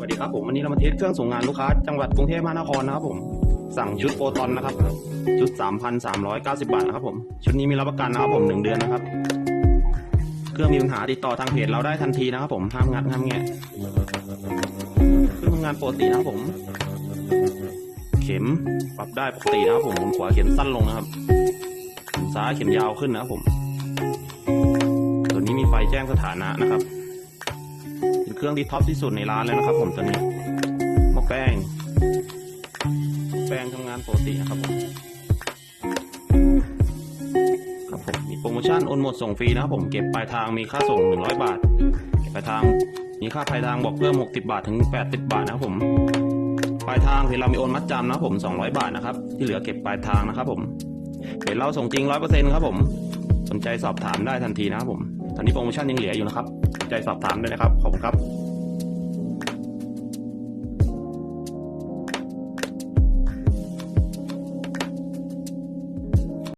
สวัสดีครับผมวันนี้เรามาเทสเครื่องส่งงานลูกค้าจังหวัดกรุงเทพมหานครนะครับผมสั่งชุดโปรตอนนะครับชุด 3,390 บาทนะครับผมชุดนี้มีรับประกันนะครับผมหนึ่งเดือนนะครับ เครื่องมีปัญหาติดต่อทางเพจเราได้ทันทีนะครับผมห้ามงัดห้ามแงะเครื่องทำงานปกตินะครับผม เข็มปรับได้ปกตินะครับผมหมุนขวาเข็มสั้นลงนะครับซ้ายเข็มยาวขึ้นนะครับผม ตัวนี้มีไฟแจ้งสถานะนะครับ เครื่องที่ท็อปที่สุดในร้านเลยนะครับ ผมตัวนี้หม้อแป้ง แป้งทำงานปกตินะครับผมครับผมมีโปรโมชั่นโอนหมดส่งฟรีนะครับผมเก็บปลายทางมีค่าส่ง 100 บาทเก็บปลายทางมีค่าปลายทางบอกเพิ่ม 60 บาทถึง 80 บาทนะครับผมปลายทางเพจเรามีโอนมัดจำนะครับผม 200 บาทนะครับที่เหลือเก็บปลายทางนะครับผมเพจเราส่งจริง 100%ครับผม สนใจสอบถามได้ทันทีนะครับผม ตอนนี้โปรโมชั่นยังเหลืออยู่นะครับ ใจสอบถามด้นะครับ ขอบคุณครับ